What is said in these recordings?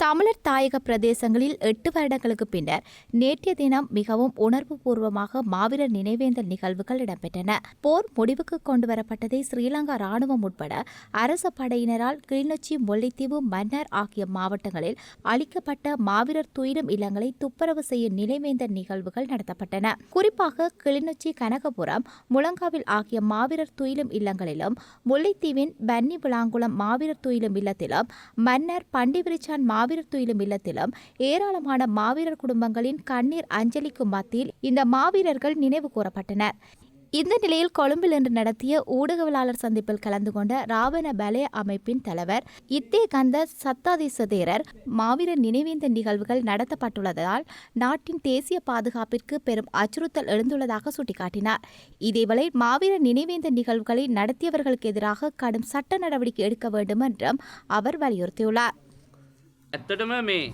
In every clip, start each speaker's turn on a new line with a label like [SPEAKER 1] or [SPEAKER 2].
[SPEAKER 1] தமிழர் தாயக பிரதேசங்களில் எட்டு வருடங்களுக்கு பின்னர் நேற்றைய தினம் மிகவும் உணர்வுபூர்வமாக மாவீரர் நினைவேந்தல் நிகழ்வுகள் இடம்பெற்றன. போர் முடிவுக்கு கொண்டுவரப்பட்டதை ஸ்ரீலங்கா ராணுவம் உட்பட அரச படையினரால் கிளிநொச்சி முல்லைத்தீவு மன்னர் ஆகிய மாவட்டங்களில் அளிக்கப்பட்ட மாவீரர் துயிலும் இல்லங்களை துப்புரவு செய்ய நினைவேந்தல் நிகழ்வுகள் நடத்தப்பட்டன. குறிப்பாக கிளிநொச்சி கனகபுரம் முழங்காவில் ஆகிய மாவீரர் துயிலும் இல்லங்களிலும் முல்லைத்தீவின் பன்னி விளாங்குளம் மாவீரர் துயிலும் இல்லத்திலும் மன்னர் பண்டிவிரிச்சான் மாவீரர் துயிலும் இல்லத்திலும் ஏராளமான மாவீரர் குடும்பங்களின் கண்ணீர் அஞ்சலிக்கு மத்தியில் இந்த மாவீரர்கள் நினைவு கூறப்பட்டனர். இந்த நிலையில் கொழும்பில் இன்று நடத்திய ஊடகவியலாளர் சந்திப்பில் கலந்து கொண்ட ராவண பலே அமைப்பின் தலைவர் இத்தே கந்த சத்தாதிசதேரர் மாவீரர் நினைவேந்த நிகழ்வுகள் நடத்தப்பட்டுள்ளதால் நாட்டின் தேசிய பாதுகாப்பிற்கு பெரும் அச்சுறுத்தல் எழுந்துள்ளதாக சுட்டிக்காட்டினார். இதேவேளை மாவீரர் நினைவேந்த நிகழ்வுகளை நடத்தியவர்களுக்கு எதிராக கடும் சட்ட நடவடிக்கை எடுக்க வேண்டும் என்றும் அவர் வலியுறுத்தியுள்ளார்.
[SPEAKER 2] ඇත්තටම මේ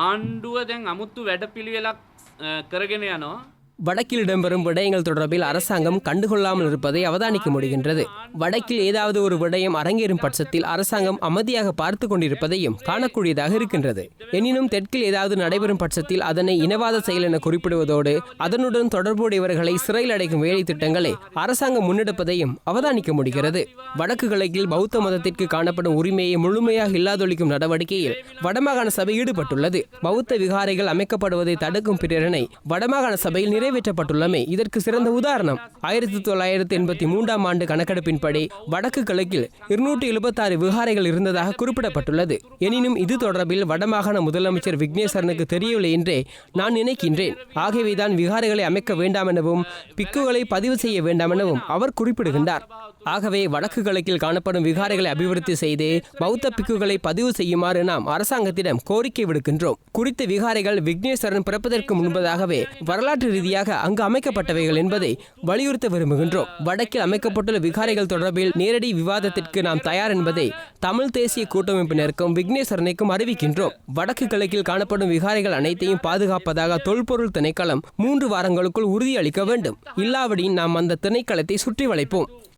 [SPEAKER 2] ආණ්ඩුව දැන් අමුත්තු වැඩපිළිවෙලක් අ, කරගෙන යනවා.
[SPEAKER 3] வடக்கில் இடம்பெறும் விடயங்கள் தொடர்பில் அரசாங்கம் கண்டுகொள்ளாமல் இருப்பதை அவதானிக்க முடிகின்றது. வடக்கில் ஏதாவது ஒரு விடயம் அரங்கேறும் பட்சத்தில் அரசாங்கம் அமைதியாக பார்த்து கொண்டிருப்பதையும் காணக்கூடியதாக இருக்கின்றது. எனினும் தெற்கில் ஏதாவது நடைபெறும் பட்சத்தில் அதனை இனவாத செயல் என குறிப்பிடுவதோடு அதனுடன் தொடர்புடையவர்களை சிறையில் அடைக்கும் வேலை திட்டங்களை அரசாங்கம் முன்னெடுப்பதையும் அவதானிக்க முடிகிறது. வடக்கு கிழக்கில் பௌத்த மதத்திற்கு காணப்படும் உரிமையை முழுமையாக இல்லாதொழிக்கும் நடவடிக்கையில் வடமாகாண சபை ஈடுபட்டுள்ளது. பௌத்த விகாரைகள் அமைக்கப்படுவதை தடுக்கும் பிரேரணை வடமாகாண சபையில் நிறை நிறைவேற்றப்பட்டுள்ளமை இதற்கு சிறந்த உதாரணம். ஆயிரத்தி தொள்ளாயிரத்தி எண்பத்தி மூன்றாம் ஆண்டு கணக்கெடுப்பின்படி வடக்கு கிழக்கில் இருநூற்றி எழுபத்தாறு விகாரைகள் இருந்ததாக குறிப்பிடப்பட்டுள்ளது. எனினும் இது தொடர்பில் வடமாகாண முதலமைச்சர் விக்னேஸ்வரனுக்கு தெரியவில்லை என்றே நான் நினைக்கின்றேன். ஆகவேதான் விகாரைகளை அமைக்க வேண்டாம் எனவும் பிக்குகளை பதிவு செய்ய வேண்டாம் எனவும் அவர் குறிப்பிடுகின்றார். ஆகவே வடக்கு கிழக்கில் காணப்படும் விகாரைகளை அபிவிருத்தி செய்து பௌத்த பிக்குகளை பதிவு செய்யுமாறு நாம் அரசாங்கத்திடம் கோரிக்கை விடுக்கின்றோம். குறித்த விகாரைகள் விக்னேஸ்வரன் பிறப்பதற்கு முன்பதாகவே வரலாற்று ரீதியாக ரீதியாக அங்கு அமைக்கப்பட்டவைகள் என்பதை வலியுறுத்த விரும்புகின்றோம். வடக்கில் அமைக்கப்பட்டுள்ள விகாரைகள் தொடர்பில் நேரடி விவாதத்திற்கு நாம் தயார் என்பதை தமிழ் தேசிய கூட்டமைப்பினருக்கும் விக்னேஸ்வரனுக்கும் அறிவிக்கின்றோம். வடக்கு கிழக்கில் காணப்படும் விகாரைகள் அனைத்தையும் பாதுகாப்பதாக தொல்பொருள் திணைக்களம் மூன்று வாரங்களுக்குள் உறுதியளிக்க வேண்டும். இல்லாவிடின் நாம் அந்த திணைக்களத்தை சுற்றி வளைப்போம்.